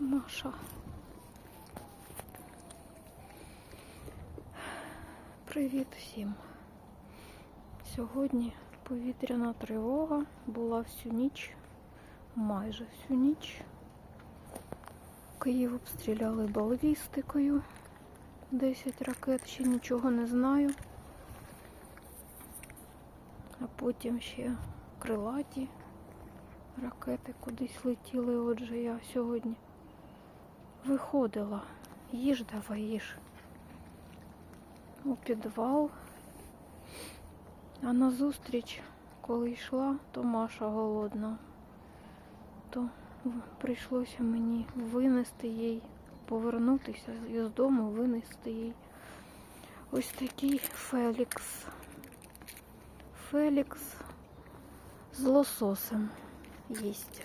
Маша. Привіт всім. Сьогодні повітряна тривога була всю ніч, майже всю ніч. Київ обстріляли балістикою. 10 ракет, ще нічого не знаю. А потім ще крилаті ракети кудись летіли. Отже, я сьогодні виходила. Їж давай їж. У підвал. А назустріч, коли йшла, то Маша голодна. То прийшлося мені винести їй, повернутися з з дому, винести їй ось такий Фелікс. Фелікс з лососем їсть.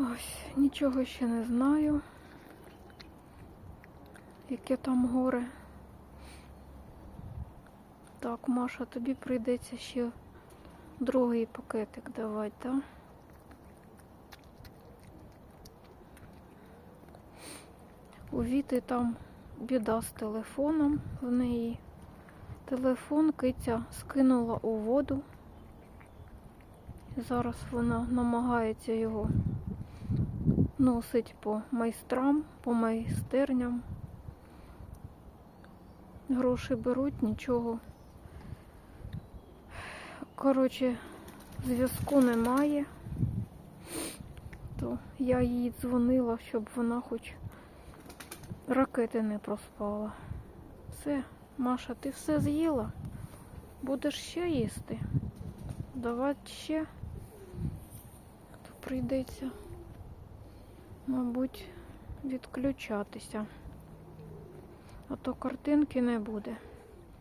Ось, нічого ще не знаю. Яке там горе. Так, Маша, тобі прийдеться ще другий пакетик давати, так? У Віти там біда з телефоном в неї. Телефон киця скинула у воду. Зараз вона намагається його носить по майстрам, по майстерням. Гроші беруть, нічого. Коротше, зв'язку немає. То я їй дзвонила, щоб вона хоч ракети не проспала. Все, Маша, ти все з'їла? Будеш ще їсти? Давати ще? То прийдеться, мабуть, відключатися. А то картинки не буде.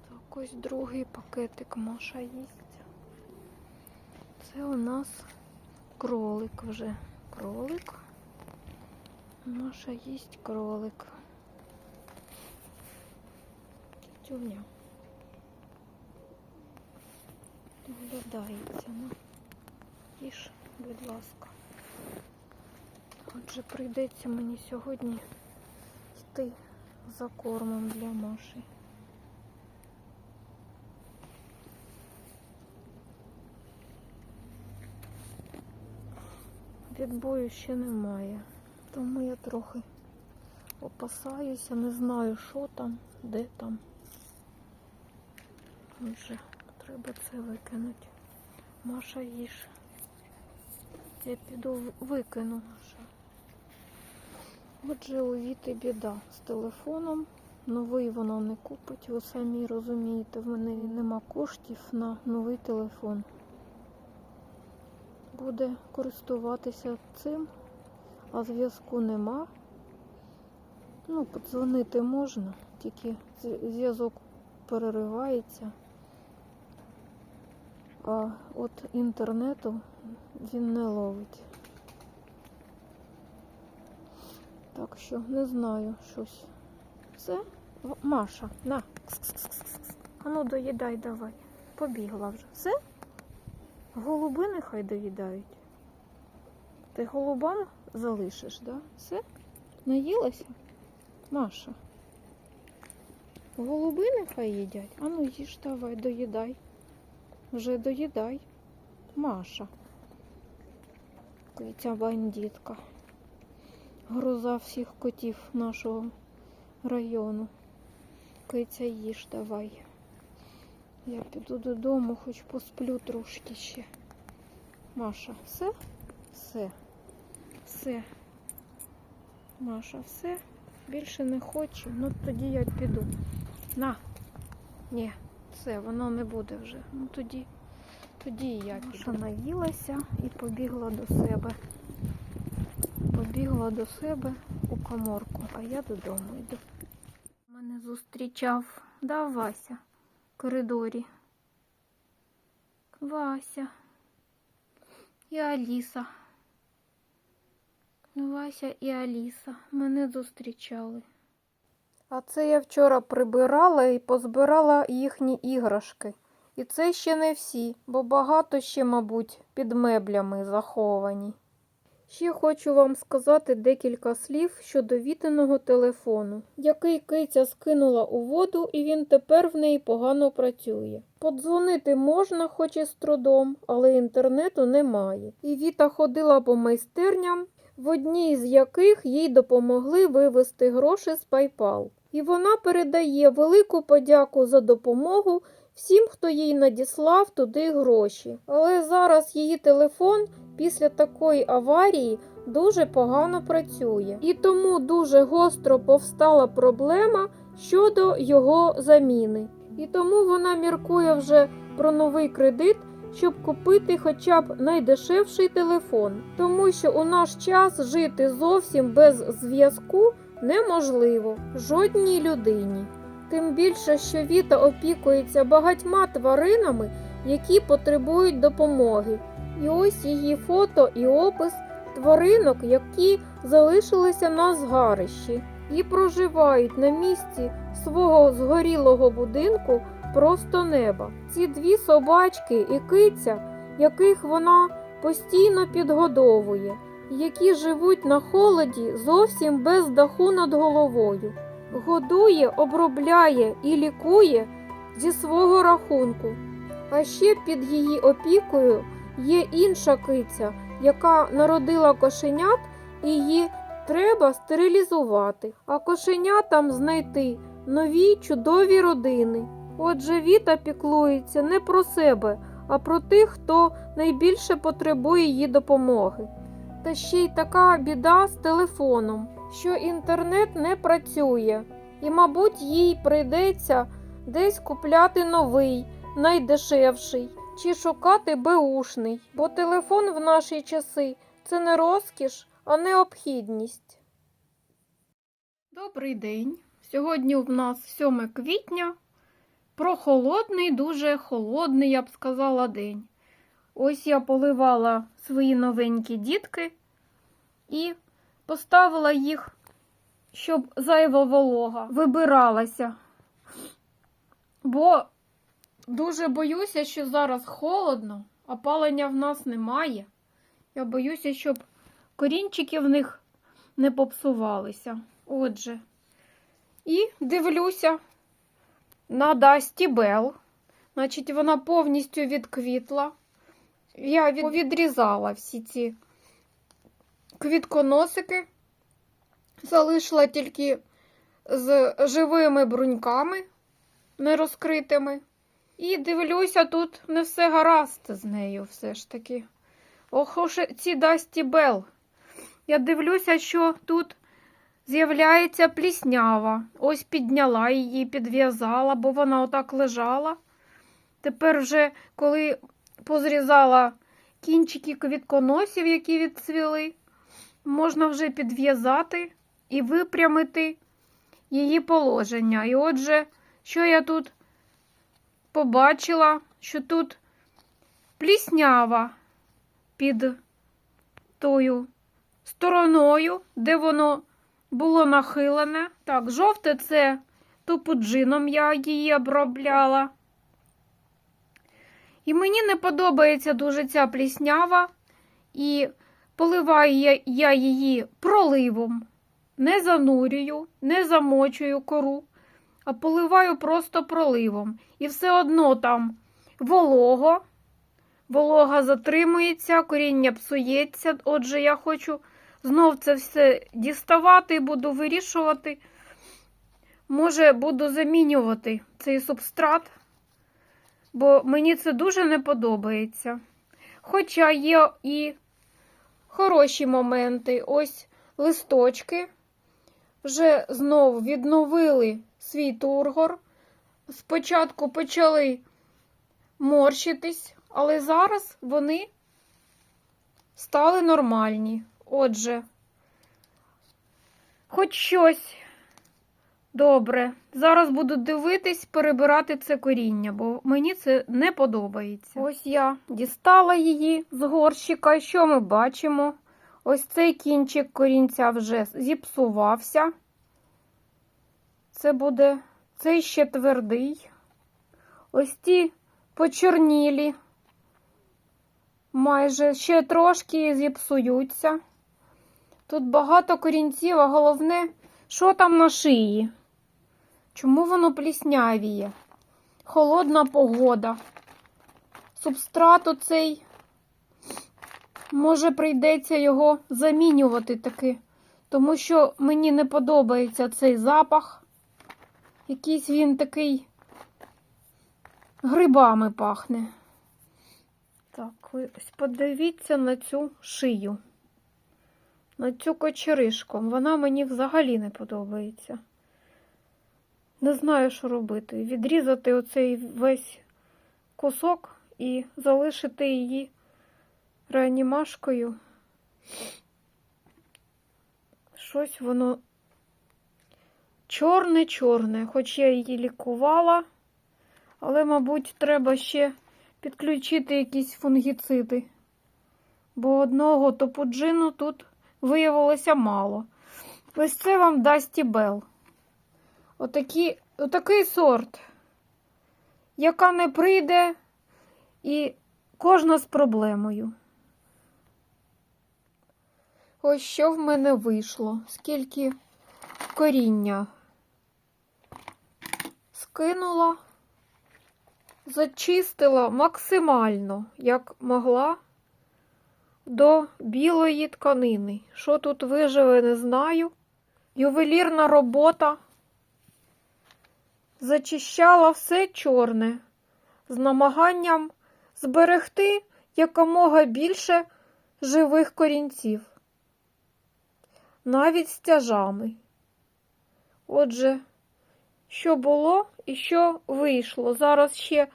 Так, ось другий пакетик Маша їсть. Це у нас кролик вже. Кролик. Маша їсть кролик. Тюня. Виглядається. Ну, їж, будь ласка. Отже, прийдеться мені сьогодні йти за кормом для Маші. Відбою ще немає, тому я трохи опасаюся, не знаю, що там, де там. Отже, треба це викинути. Маша їж. Я піду викину, Маша. Отже, у Віти біда з телефоном. Новий вона не купить, ви самі розумієте, в мене нема коштів на новий телефон. Буде користуватися цим, а зв'язку нема. Ну, подзвонити можна, тільки зв'язок переривається. А от інтернету він не ловить. Так що не знаю щось. В- Маша, на. Кс-кс-кс-кс. А ну доїдай давай. Побігла вже. Все? Голуби нехай доїдають. Ти голубам залишиш, да? Все? Наїлася? Маша. Голуби нехай їдять. А ну їж давай, доїдай. Вже доїдай. Маша. Ця бандитка. Гроза всіх котів нашого району. Киця їж давай. Я піду додому, хоч посплю трошки ще. Маша, все? Все. Все. Маша, все. Більше не хочу. Ну тоді я піду. На. Ні, все, воно не буде вже. Ну тоді, тоді я піду. Маша наїлася і побігла до себе. Побігла до себе у коморку, а я додому йду. Мене зустрічав, да, Вася, в коридорі. Вася і Аліса. Вася і Аліса мене зустрічали. А це я вчора прибирала і позбирала їхні іграшки. І це ще не всі, бо багато ще, мабуть, під меблями заховані. Ще хочу вам сказати декілька слів щодо вітиного телефону, який киця скинула у воду, і він тепер в неї погано працює. Подзвонити можна, хоч і з трудом, але інтернету немає. І Віта ходила по майстерням, в одній з яких їй допомогли вивести гроші з PayPal. І вона передає велику подяку за допомогу всім, хто їй надіслав туди гроші. Але зараз її телефон після такої аварії дуже погано працює. І тому дуже гостро повстала проблема щодо його заміни. І тому вона міркує вже про новий кредит, щоб купити хоча б найдешевший телефон. Тому що у наш час жити зовсім без зв'язку неможливо жодній людині. Тим більше, що Віта опікується багатьма тваринами, які потребують допомоги. І ось її фото і опис тваринок, які залишилися на згарищі і проживають на місці свого згорілого будинку просто неба. Ці дві собачки і киця, яких вона постійно підгодовує, які живуть на холоді зовсім без даху над головою. Годує, обробляє і лікує зі свого рахунку. А ще під її опікою є інша киця, яка народила кошенят, і її треба стерилізувати, а кошенятам знайти нові чудові родини. Отже, Віта піклується не про себе, а про тих, хто найбільше потребує її допомоги. Та ще й така біда з телефоном, що інтернет не працює, і, мабуть, їй прийдеться десь купляти новий, найдешевший, чи шукати беушний, бо телефон в наші часи це не розкіш, а необхідність. Добрий день. Сьогодні в нас 7 квітня. Прохолодний, дуже холодний, я б сказала, день. Ось я поливала свої новенькі дітки і поставила їх, щоб зайва волога вибиралася. Бо дуже боюся, що зараз холодно, опалення в нас немає. Я боюся, щоб корінчики в них не попсувалися. Отже, і дивлюся на Дасті Бел. Значить, вона повністю відквітла. Я від- відрізала всі ці квітконосики, залишила тільки з живими бруньками нерозкритими. І дивлюся, тут не все гаразд з нею все ж таки. Ох, уж ці Дасті Бел. Я дивлюся, що тут з'являється пліснява. Ось підняла її, підв'язала, бо вона отак лежала. Тепер вже, коли позрізала кінчики квітконосів, які відцвіли, можна вже підв'язати і випрямити її положення. І отже, що я тут побачила, що тут пліснява під тою стороною, де воно було нахилене. Так, жовте це топуджином я її обробляла. І мені не подобається дуже ця пліснява, і поливаю я, її проливом, не занурюю, не замочую кору, а поливаю просто проливом. І все одно там волого, волога затримується, коріння псується. Отже, я хочу знов це все діставати і буду вирішувати. Може, буду замінювати цей субстрат, бо мені це дуже не подобається. Хоча є і хороші моменти. Ось листочки вже знов відновили свій тургор. Спочатку почали морщитись, але зараз вони стали нормальні. Отже, хоч щось добре. Зараз буду дивитись, перебирати це коріння, бо мені це не подобається. Ось я дістала її з горщика. І Що ми бачимо? Ось цей кінчик корінця вже зіпсувався. Це буде цей ще твердий. Ось ті почорнілі. Майже ще трошки зіпсуються. Тут багато корінців, а головне, що там на шиї? Чому воно пліснявіє? Холодна погода. Субстрат оцей, може, прийдеться його замінювати таки, тому що мені не подобається цей запах. Якийсь він такий грибами пахне. Так, ось подивіться на цю шию, на цю кочеришку. Вона мені взагалі не подобається. Не знаю, що робити. Відрізати оцей весь кусок і залишити її реанімашкою. Щось воно чорне-чорне, хоч я її лікувала, але, мабуть, треба ще підключити якісь фунгіциди, бо одного топуджину тут виявилося мало. Ось це вам дасть Бел. Отакі, отакий сорт, яка не прийде, і кожна з проблемою. Ось що в мене вийшло, скільки коріння скинула, зачистила максимально, як могла, до білої тканини. Що тут виживе, не знаю. Ювелірна робота. Зачищала все чорне з намаганням зберегти якомога більше живих корінців, навіть з тяжами. Отже, що було і що вийшло. Зараз ще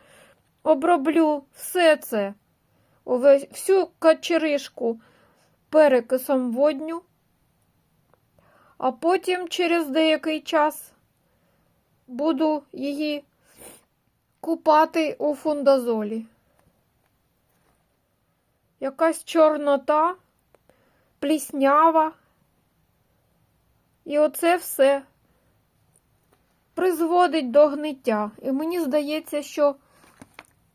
оброблю все це, всю качеришку перекисом водню, а потім через деякий час буду її купати у фундазолі. Якась чорнота, пліснява. І оце все призводить до гниття. І мені здається, що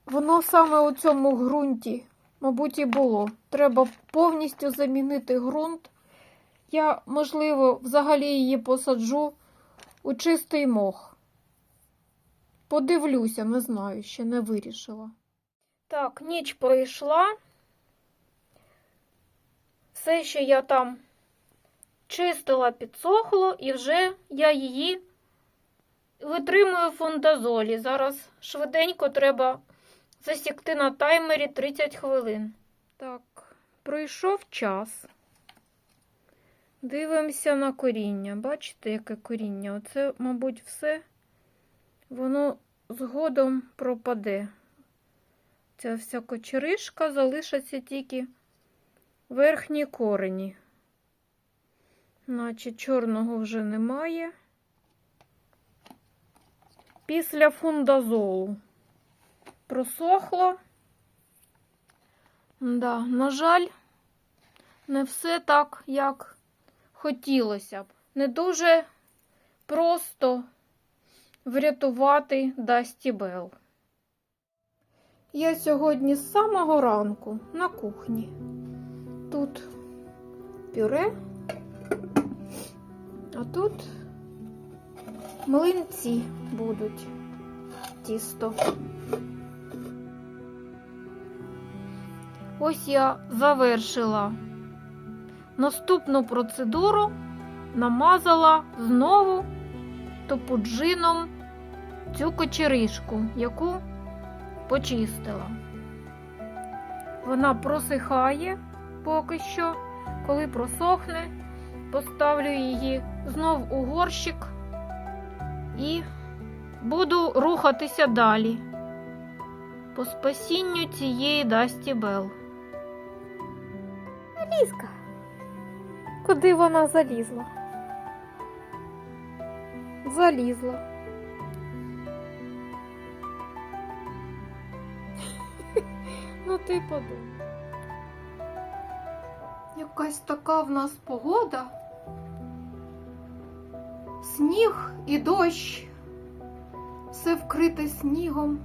воно саме у цьому ґрунті, мабуть, і було. Треба повністю замінити ґрунт. Я, можливо, взагалі її посаджу у чистий мох. Подивлюся, не знаю, ще не вирішила. Так, ніч пройшла. Все, що я там чистила, підсохло, і вже я її витримую в фундазолі. Зараз швиденько треба засікти на таймері 30 хвилин. Так, пройшов час. Дивимося на коріння. Бачите, яке коріння? Оце, мабуть, все воно згодом пропаде. Ця вся кочеришка залишаться тільки верхні корені. Наче чорного вже немає. Після фундазолу просохло. Да, на жаль, не все так, як хотілося б. Не дуже просто врятувати Дасті Белл. Я сьогодні з самого ранку на кухні. Тут пюре, а тут млинці будуть тісто. Ось я завершила наступну процедуру, намазала знову топуджином цю кочеришку, яку почистила. Вона просихає поки що. Коли просохне, поставлю її знов у горщик і буду рухатися далі по спасінню цієї Дасті Бел. Лізка. Куди вона залізла? Залізла. Ну типу, ти подумай. Якась така в нас погода. Сніг і дощ, все вкрите снігом.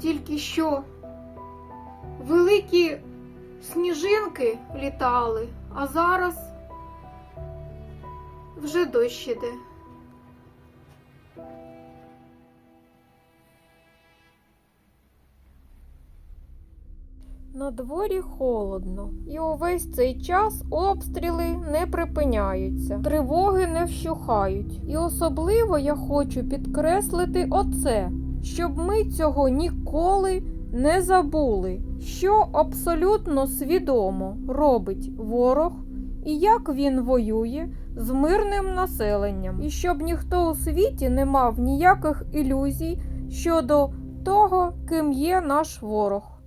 Тільки що великі сніжинки літали, а зараз вже дощ іде. На дворі холодно, і увесь цей час обстріли не припиняються, тривоги не вщухають. І особливо я хочу підкреслити оце, щоб ми цього ніколи не забули, що абсолютно свідомо робить ворог і як він воює з мирним населенням, і щоб ніхто у світі не мав ніяких ілюзій щодо того, ким є наш ворог.